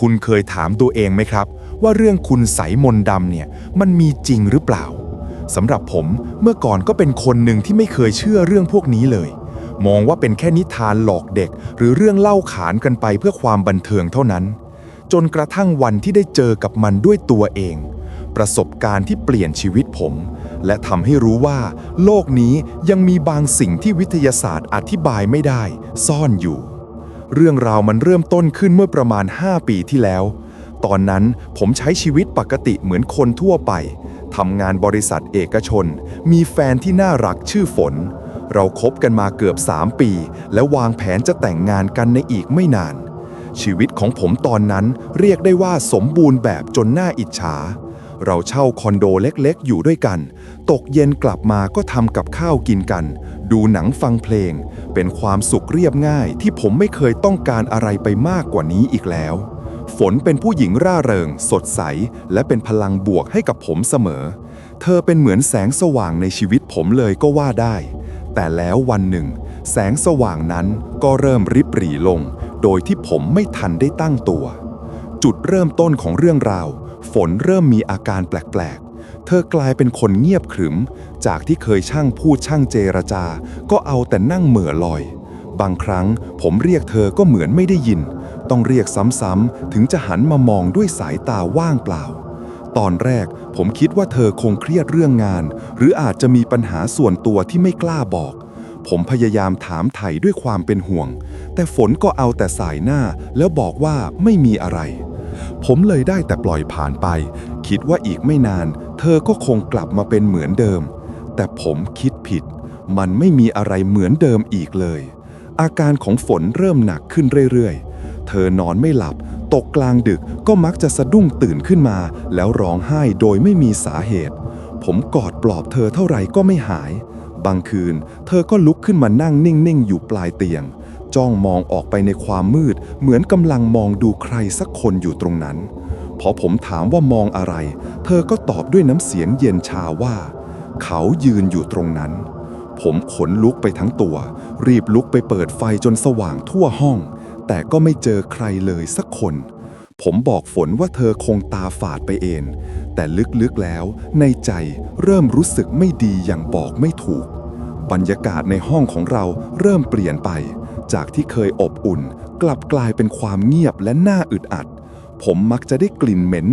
คุณเคยถามตัวเองไหมครับ ว่าเรื่องคุณใสมนดำเนี่ยมันมีจริงหรือเปล่าสำหรับผมเมื่อก่อนก็เป็นคนหนึ่งที่ไม่เคยเชื่อเรื่องพวกนี้เลย มองว่าเป็นแค่นิทานหลอกเด็ก หรือเรื่องเล่าขานกันไปเพื่อความบันเทิงเท่านั้น จนกระทั่งวันที่ได้เจอกับมันด้วยตัวเอง ประสบการณ์ที่เปลี่ยนชีวิตผม และทำให้รู้ว่า โลกนี้ยังมีบางสิ่งที่วิทยาศาสตร์อธิบายไม่ได้ ซ่อนอยู่ เรื่องราวมันเริ่มต้นขึ้นเมื่อประมาณ 5 ปีที่แล้ว ตอนนั้นผมใช้ชีวิตปกติเหมือนคนทั่วไป ทำงานบริษัทเอกชน มีแฟนที่น่ารักชื่อฝน เราคบกันมาเกือบ 3 ปี และวางแผนจะแต่งงานกันในอีกไม่นาน ชีวิตของผมตอนนั้นเรียกได้ว่าสมบูรณ์แบบจนน่าอิจฉา เราเช่าคอนโดเล็กๆ อยู่ด้วยกัน ตกเย็นกลับมาก็ทำกับข้าวกินกัน ดูหนังฟังเพลง เป็นความสุขเรียบง่ายที่ผมไม่เคยต้องการอะไรไปมากกว่านี้อีกแล้ว ฝนเป็นผู้หญิงร่าเริง สดใส และเป็นพลังบวกให้กับผมเสมอ เธอเป็นเหมือนแสงสว่างในชีวิตผมเลยก็ว่าได้ แต่แล้ววันหนึ่ง แสงสว่างนั้นก็เริ่มริบหรี่ลง โดยที่ผมไม่ทันได้ตั้งตัว จุดเริ่มต้นของเรื่องราว ฝนเริ่มมีอาการแปลกๆ เธอกลายเป็นคนเงียบขรึม จากที่เคยช่างพูดช่างเจรจา ก็เอาแต่นั่งเหม่อลอย บางครั้งผมเรียกเธอก็เหมือนไม่ได้ยิน ต้องเรียกซ้ำๆ ถึงจะหันมามองด้วยสายตาว่างเปล่า ตอนแรกผมคิดว่าเธอคงเครียดเรื่องงาน หรืออาจจะมีปัญหาส่วนตัวที่ไม่กล้าบอกผมพยายามถามไถ่ด้วยความเป็นห่วง แต่ฝนก็เอาแต่สายหน้าแล้วบอกว่าไม่มีอะไร ผมเลยได้แต่ปล่อยผ่านไป คิดว่าอีกไม่นาน เธอก็คงกลับมาเป็นเหมือนเดิม แต่ผมคิดผิด มันไม่มีอะไรเหมือนเดิมอีกเลย อาการของฝนเริ่มหนักขึ้นเรื่อยๆ เธอนอนไม่หลับ ตกกลางดึกก็มักจะสะดุ้งตื่นขึ้นมา แล้วร้องไห้โดยไม่มีสาเหตุ ผมกอดปลอบเธอเท่าไหร่ก็ไม่หาย บางคืน เธอก็ลุกขึ้นมานั่งนิ่งๆ อยู่ปลายเตียง จ้องมองออกไปในความมืด เหมือนกำลังมองดูใครสักคนอยู่ตรงนั้น พอผมถามว่ามองอะไร เธอก็ตอบด้วยน้ำเสียงเย็นชาว่า เขายืนอยู่ตรงนั้น ผมขนลุกไปทั้งตัว รีบลุกไปเปิดไฟจนสว่างทั่วห้อง แต่ก็ไม่เจอใครเลยสักคนผมบอกฝนว่าเธอคงตาฝาดไปเอง แต่ลึกๆแล้วในใจเริ่มรู้สึกไม่ดีอย่างบอกไม่ถูก บรรยากาศในห้องของเราเริ่มเปลี่ยนไป จากที่เคยอบอุ่น กลับกลายเป็นความเงียบและน่าอึดอัด ผมมักจะได้กลิ่นเหม็น